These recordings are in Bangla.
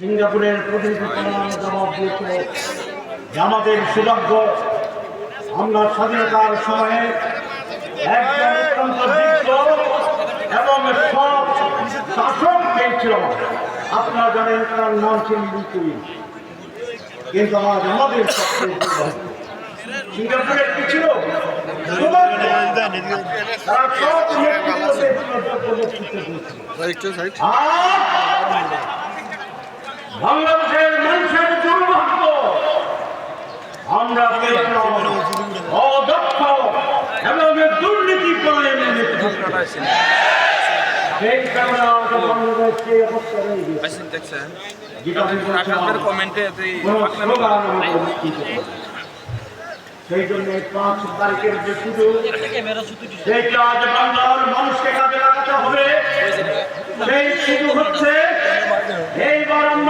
সিঙ্গাপুরের আমাদের সৌভাগ্য আমরা স্বাধীনতার সময়ে একজন এবং সব শাসক পেয়েছিল আপনারা জানেন তার নাম ছিল কিন্তু আজ আমাদের সিঙ্গাপুরের কি ছিল? আর বাংলাদেশের মানুষের দুর্ভাগ্য। আমরা অদক্ষ এবং দুর্নীতি করে হবে। সেই জন্য পাঁচ তারিখের যে সুযোগ সেই কাজ বাংলার মানুষকে কাজে লাগাতে হবে। সেই সুযোগ হচ্ছে এইবার আমরা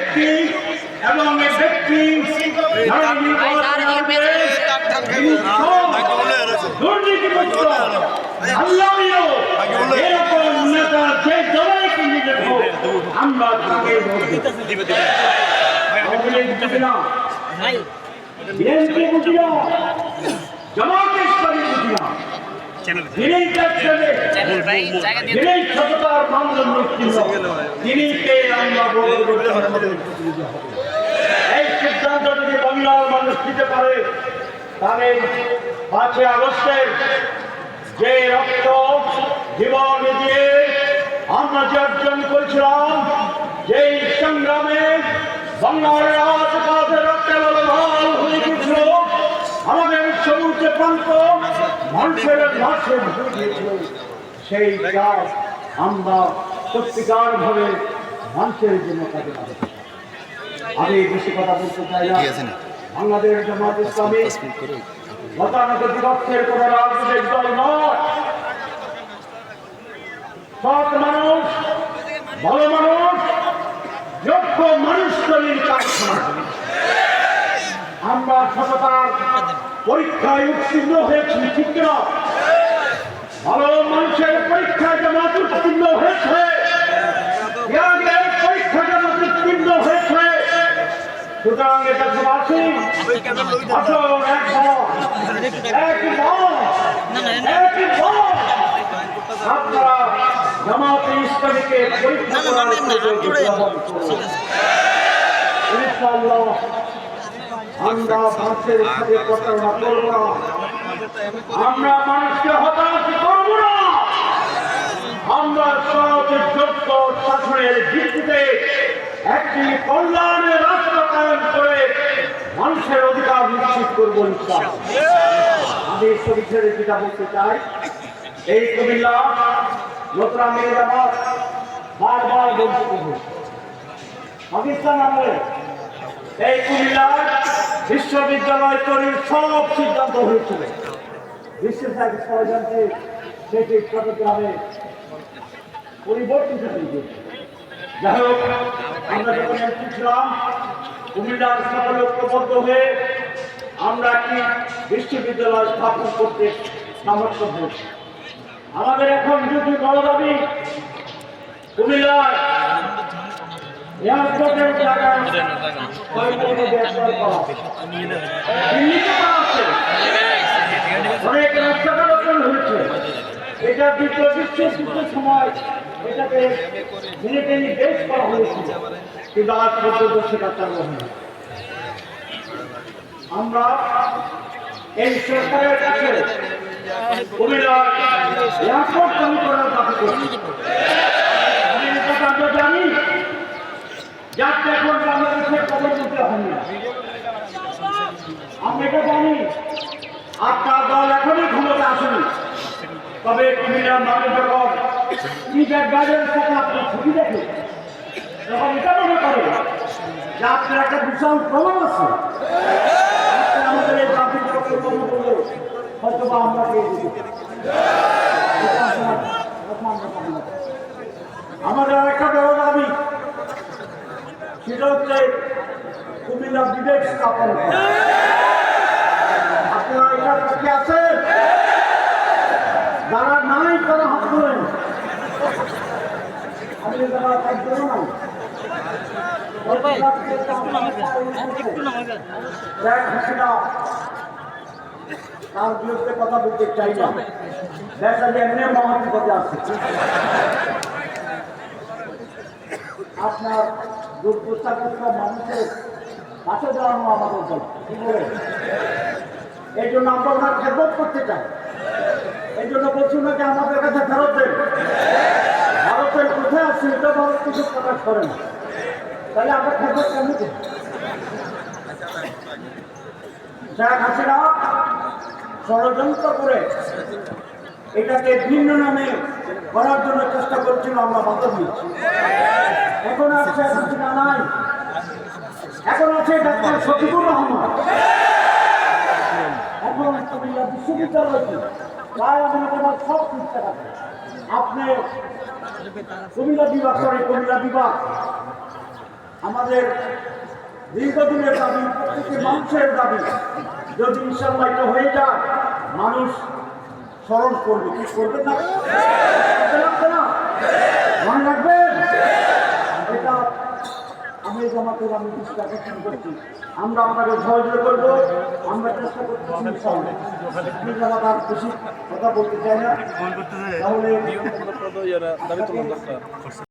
ব্যক্তি এবং এই ব্যক্তি দুর্নীতিমুক্ত আল্লাহীয় এরকম নেতা যে দলের ক্যান্ডিডেট হোক আমরা তাকে বিএনপি ইসলামী যিনি সততার মানদণ্ড ছিল আমরা এই সিদ্ধান্ত যদি বাংলার মানুষ নিতে পারে তাহলে পাঁচই আগস্টের যে রক্ত জীবন দিয়ে আমরা যে অর্জন করেছিলাম যেই সংগ্রামে বাংলার রাজপথে রক্তে লাল হয়ে গিয়েছিল আমাদের সমুদ্র প্রান্ত মানুষের লাশে ভরে গিয়েছিল সেই কাজ আমরা সত্যিকার ভাবে মানুষের জন্য কাজে লাগাতে। আমি বেশি কথা বলতে চাই না। বাংলাদেশ জামাত ইসলামী গতানুগতিক বিভক্তের কোন রাজনৈতিক দল নয়। সৎ মানুষ ভালো মানুষ যোগ্য মানুষ তৈরির কারখানা। আমরা সততার পরীক্ষায় উত্তীর্ণ হয়েছি ঠিক না ভালো মানুষের পরীক্ষায় জামাত উত্তীর্ণ হয়েছে পরীক্ষা জামাত উত্তীর্ণ হয়েছে সুতরাং এটা সমাসী আসুন এক এক এক। আপনারা জামাতে ইসলামীকে পরীক্ষা। ইনশাআল্লাহ আমরা মানুষের সাথে প্রতারণা করব না আমরা মানুষকে হতাশ এই বিশ্ববিদ্যালয় তৈরির সব সিদ্ধান্ত হয়েছিল। বিশ্বের সাথে ষড়যন্ত্রে সেটি চট্টগ্রামে পরিবর্তিত হয়ে যাই হোক, আমরা যখন এমপি ছিলাম কুমিল্লার সকল ঐক্যবদ্ধ হয়ে আমরা একটি বিশ্ববিদ্যালয় স্থাপন করতে সামর্থ্য হয়েছি। আমাদের এখন যদি বড় দাবি, কুমিল্লার এয়ারপোর্টের জায়গায় অনেক রাস্তাঘাট হয়েছে। এটা দ্বিতীয় বিশ্বযুদ্ধের সময় এটাকে মিলিটারি বেস করা হয়েছিল। কিন্তু আজ পর্যন্ত সেটা চালু হয়নি। আমরা এই সরকারের কাছে আমি জানি। যাতে এখন বাংলাদেশের খবর দিতে হয় না আমরা এটা জানি আপনার দল এখনই ক্ষমতা আসেনি তবে কুমিল্লার মানুষ যখন চিফ অ্যাডভাইজারের সাথে আপনার ছবি দেখে তখন এটা মনে করে যে আপনার একটা বিশাল প্রমাণ আছে আমাদের এই পক্ষে কথা বললে হয়তো বা আমরা। এটা। আমাদের আরেকটা বড় দাবি, সেটা হচ্ছে কুমিল্লা বিবেক স্থাপন। আপনারা এটার পক্ষে আছেন যারা নাই তারা হাত ধরেন আমি যারা একজনও নাই শেখ হাসিনা তার কথা বলতে চাই এমনি মানুষের পাশে দাঁড়ানো আমাদের দল কি বলে এই জন্য আমরা ওনার করতে চাই। এই জন্য বলছি ওনাকে আমাদের কাছে ফেরত দেন। আছে এটা কিছু প্রকাশ করে না। তাহলে আমরা খেদমত কেন শেখ হাসিনা, ষড়যন্ত্র করে এটাকে ভিন্ন নামে করার জন্য চেষ্টা করছিল, আমরা বাধা দিয়েছি। এখন আর শেখ হাসিনা নাই। এখন আছে ডাক্তার শফিকুর রহমান। এখন কুমিল্লা বিশ্ববিদ্যালয়টি প্রায় আমাদের সব আছে আপনি কুমিল্লা বিভাগ সরি কুমিল্লা বিভাগ। আমাদের দীর্ঘদিনের দাবি প্রত্যেকটি মানুষের দাবি, যদি ইনশাল্লাহ এটা হয়ে যায়, মানুষ স্মরণ করবে। কি করবে না? মনে রাখবেন এটা আমি জামাতের আমি চেষ্টা করছি। আমরা আপনাকে সহযোগিতা করব আমরা চেষ্টা করছি ইনশাআল্লাহ। আপনি জামাত আর খুশি কথা বলতে চাই না। তাহলে